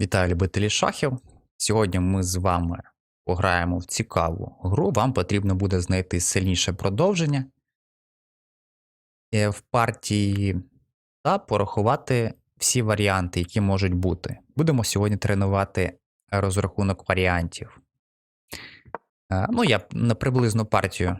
Вітаю любителі шахів. Сьогодні ми з вами пограємо в цікаву гру. Вам потрібно буде знайти сильніше продовження е, в партії та порахувати всі варіанти, які можуть бути. Будемо сьогодні тренувати розрахунок варіантів. Е, Ну, я на приблизну партію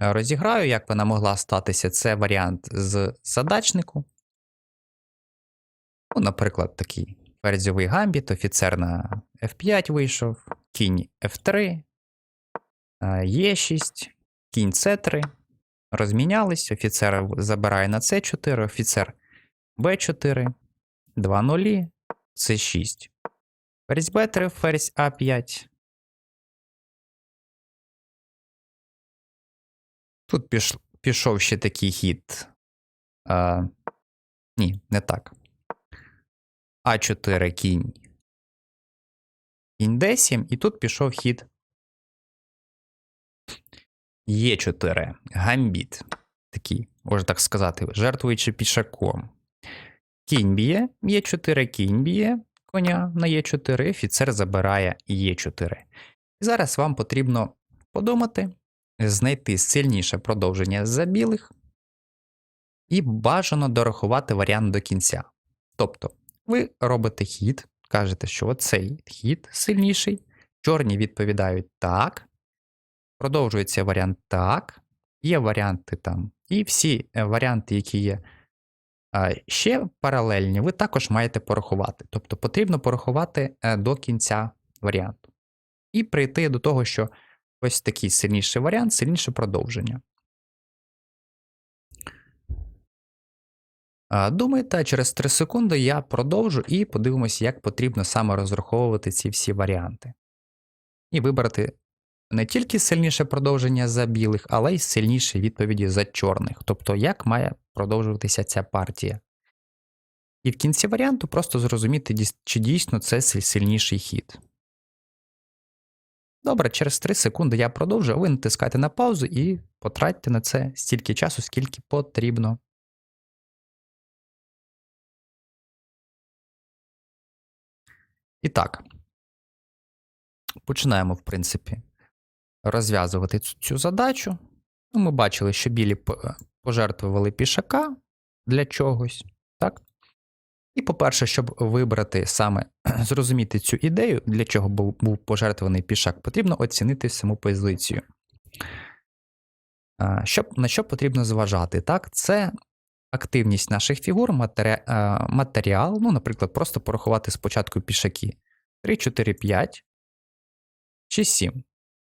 розіграю, як вона могла статися. Це варіант з задачнику. Ну, наприклад, такий ферзьовий гамбіт, офіцер на F5 вийшов, кінь F3, Е6, кінь C3. Розмінялись, офіцер забирає на C4, офіцер B4, 2 нулі, C6. Ферзь B3, ферзь А5. Тут пішов ще такий хід. А, ні, не так. А4 кінь. Кінь d7, і тут пішов хід Е4. Гамбіт. Такий, можна так сказати, жертвуючи пішаком. Кінь б'є, Е4, кінь б'є коня на Е4, офіцер забирає Е4. І зараз вам потрібно подумати, знайти сильніше продовження за білих і бажано дорахувати варіант до кінця. Тобто, ви робите хід, кажете, що оцей хід сильніший. Чорні відповідають так. Продовжується варіант так. Є варіанти там. І всі е, варіанти, які є ще паралельні, ви також маєте порахувати. Тобто потрібно порахувати е, до кінця варіанту. І прийти до того, що ось такий сильніший варіант, сильніше продовження. А, Думаєте, через 3 секунди я продовжу і подивимося, як потрібно саме розраховувати ці всі варіанти. І вибрати не тільки сильніше продовження за білих, але й сильніші відповіді за чорних. Тобто, як має продовжуватися ця партія. І в кінці варіанту просто зрозуміти, чи дійсно це сильніший хід. Добре, через 3 секунди я продовжу, а ви натискайте на паузу і потратьте на це стільки часу, скільки потрібно. І так, починаємо, в принципі, розв'язувати цю, задачу. Ну, ми бачили, що білі пожертвували пішака для чогось. Так? І, по-перше, щоб вибрати саме зрозуміти цю ідею, для чого був, пожертвований пішак, потрібно оцінити саму позицію. А, Щоб, на що потрібно зважати? Так? Це активність наших фігур, матері... матеріал, ну, наприклад, просто порахувати спочатку пішаки 3, 4, 5, 6, 7.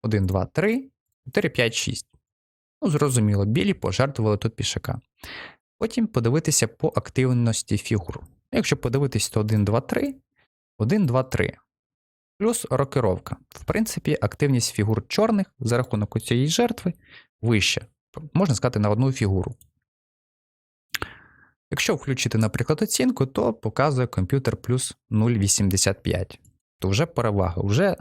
1, 2, 3, 4, 5, 6. Ну, зрозуміло, білі пожертвували тут пішака. Потім подивитися по активності фігур. Якщо подивитись, то 1, 2, 3, 1, 2, 3. Плюс рокировка. В принципі, активність фігур чорних за рахунок цієї жертви вища. Можна сказати, на одну фігуру. Якщо включити, наприклад, оцінку, то показує комп'ютер плюс 0,85. То вже перевага. Вже,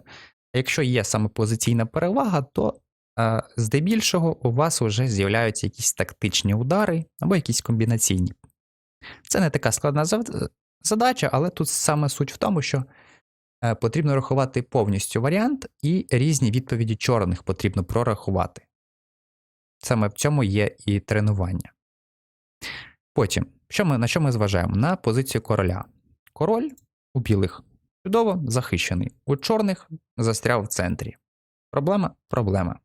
якщо є саме позиційна перевага, то е, здебільшого у вас вже з'являються якісь тактичні удари або якісь комбінаційні. Це не така складна задача, але тут саме суть в тому, що е, потрібно рахувати повністю варіант, і різні відповіді чорних потрібно прорахувати. Саме в цьому є і тренування. Потім, що ми, на що ми зважаємо? На позицію короля. Король у білих чудово захищений, у чорних застряв в центрі. Проблема? Проблема.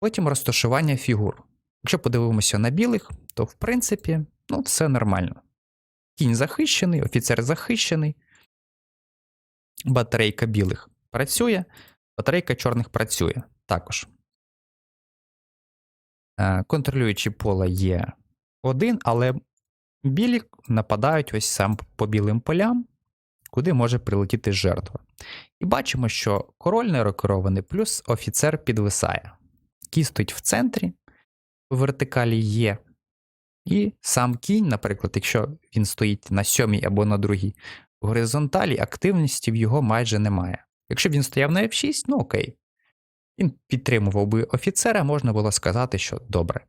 Потім розташування фігур. Якщо подивимося на білих, то в принципі ну, все нормально. Кінь захищений, офіцер захищений, батарейка білих працює, батарейка чорних працює також. Е, Контролюючи поле є один, але білі нападають ось сам по білим полям, куди може прилетіти жертва. І бачимо, що король не рокерований, плюс офіцер підвисає. Кій стоїть в центрі, у вертикалі є. І сам кінь, наприклад, якщо він стоїть на сьомій або на другій, в горизонталі активності в його майже немає. Якщо б він стояв на F6, ну окей. Він підтримував би офіцера, можна було сказати, що добре.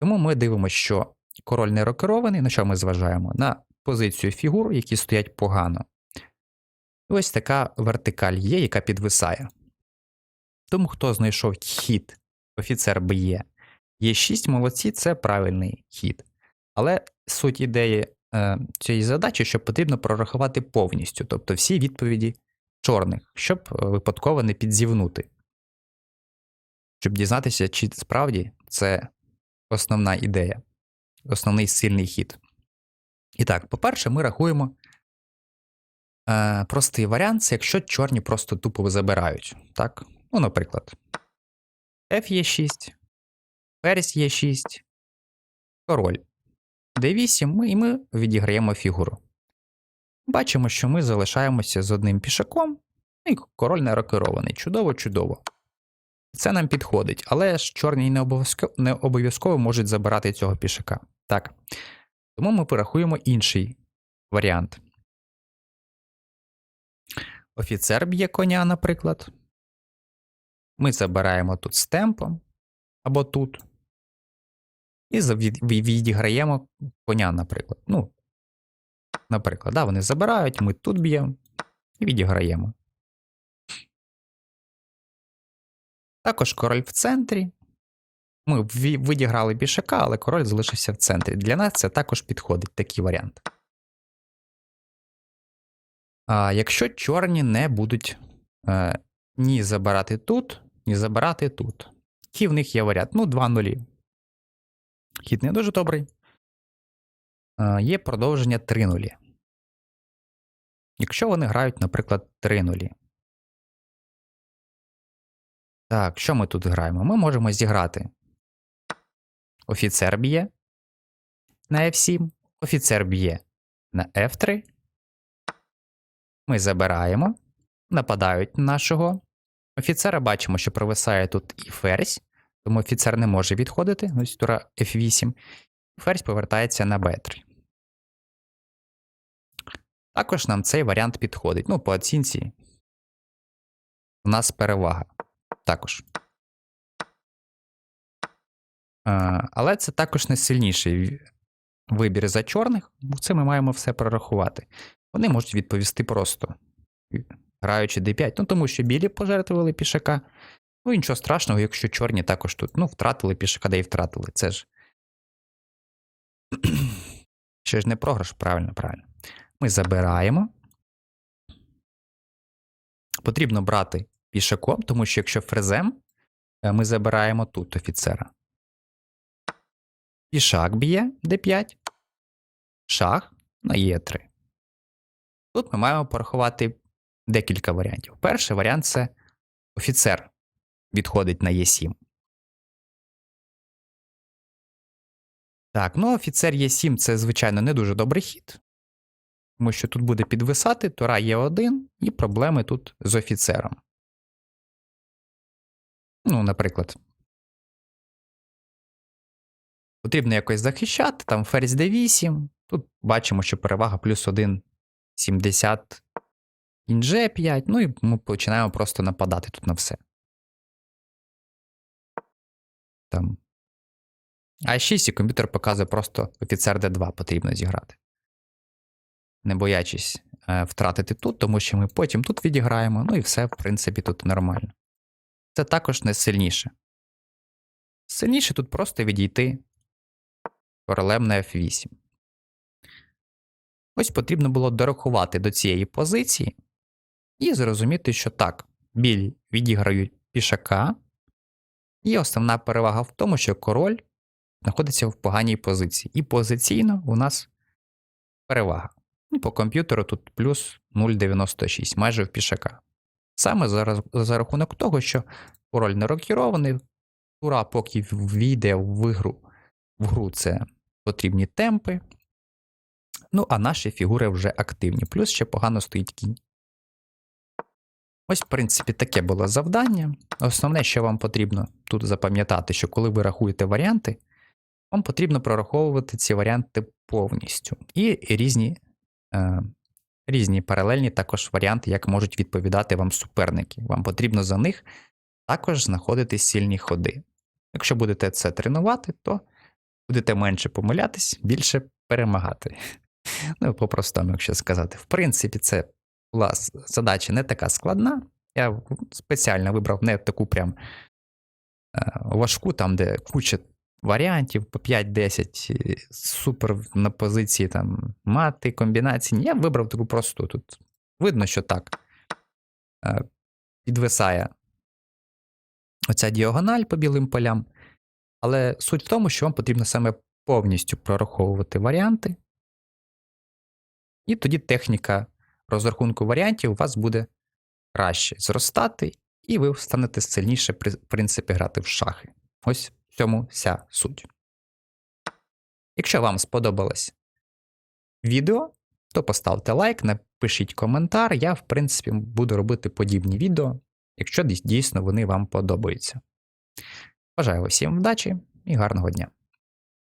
Тому ми дивимося, що король не рокерований, на що ми зважаємо? На позицію фігур, які стоять погано. Ось така вертикаль є, яка підвисає. Тому хто знайшов хід, офіцер б'є, є 6 молодці, це правильний хід. Але суть ідеї е, цієї задачі, що потрібно прорахувати повністю, тобто всі відповіді чорних, щоб е, випадково не підзівнути. Щоб дізнатися, чи справді це основна ідея, основний сильний хід. І так, по-перше, ми рахуємо е, простий варіант, це якщо чорні просто тупо забирають. Так? Ну, наприклад, F є 6, ферзь є 6, король d8, ми, і ми відіграємо фігуру. Бачимо, що ми залишаємося з одним пішаком, і король не рокерований. Чудово-чудово. Це нам підходить, але ж чорні не обов'язково, не обов'язково можуть забирати цього пішака. Так. Тому ми порахуємо інший варіант. Офіцер б'є коня, наприклад. Ми забираємо тут з темпом або тут. І відіграємо коня, наприклад. Ну, наприклад, да, вони забирають, ми тут б'ємо і відіграємо. Також король в центрі. Ми відіграли пішака, але король залишився в центрі. Для нас це також підходить такий варіант. А якщо чорні не будуть е, ні забирати тут, ні забирати тут. Який в них є варіант? Ну, 2 нулі. Хід не дуже добрий. Е, є продовження 3 нулі. Якщо вони грають, наприклад, 3 нулі. Так, що ми тут граємо? Ми можемо зіграти. Офіцер б'є на F7, офіцер б'є на F3. Ми забираємо, нападають на нашого офіцера. Бачимо, що провисає тут і ферзь, тому офіцер не може відходити. Ось тура F8. Ферзь повертається на B3. Також нам цей варіант підходить. Ну, по оцінці у нас перевага. Також. Але це також не сильніший вибір за чорних, бо це ми маємо все прорахувати. Вони можуть відповісти просто, граючи d5, ну тому що білі пожертвували пішака. Ну, і нічого страшного, якщо чорні також тут ну, втратили пішака, да і втратили. Це ж. Ще ж не програш, правильно, правильно. Ми забираємо. Потрібно брати пішаком, тому що якщо фрезем, е, ми забираємо тут офіцера. Пішак б'є d5, шах на Е3. Тут ми маємо порахувати декілька варіантів. Перший варіант це офіцер відходить на Е7. Так, ну офіцер Е7 це, звичайно, не дуже добрий хід. Тому що тут буде підвисати, тура Е1 і проблеми тут з офіцером. Ну, наприклад. Потрібно якось захищати, там ферзь d8. Тут бачимо, що перевага плюс 1, 70 кінь G5. Ну і ми починаємо просто нападати тут на все. Там. А 6 і комп'ютер показує просто офіцер d2 потрібно зіграти. Не боячись е, втратити тут, тому що ми потім тут відіграємо, ну і все, в принципі, тут нормально. Це також не сильніше. Сильніше тут просто відійти королем на F8. Ось потрібно було дорахувати до цієї позиції і зрозуміти, що так, білі відіграють пішака, і основна перевага в тому, що король знаходиться в поганій позиції. І позиційно у нас перевага. І по комп'ютеру тут плюс 0,96, майже в пішака. Саме за, за рахунок того, що король не рокірований, тура, поки війде в гру, в гру це потрібні темпи. Ну, а наші фігури вже активні. Плюс ще погано стоїть кінь. Ось, в принципі, таке було завдання. Основне, що вам потрібно тут запам'ятати, що коли ви рахуєте варіанти, вам потрібно прораховувати ці варіанти повністю. І різні, е, різні паралельні також варіанти, як можуть відповідати вам суперники. Вам потрібно за них також знаходити сильні ходи. Якщо будете це тренувати, то будете менше помилятись, більше перемагати. Ну, по-простому, якщо сказати. В принципі, це була задача не така складна. Я спеціально вибрав не таку прям е, важку, там, де куча варіантів по 5-10, е, супер на позиції там мати, комбінації. Я вибрав таку просту. Тут видно, що так е, підвисає оця діагональ по білим полям. Але суть в тому, що вам потрібно саме повністю прораховувати варіанти. І тоді техніка розрахунку варіантів у вас буде краще зростати, і ви станете сильніше, в принципі, грати в шахи. Ось в цьому вся суть. Якщо вам сподобалось відео, то поставте лайк, напишіть коментар. Я, в принципі, буду робити подібні відео, якщо дійсно вони вам подобаються. Бажаю всім вдачі і гарного дня!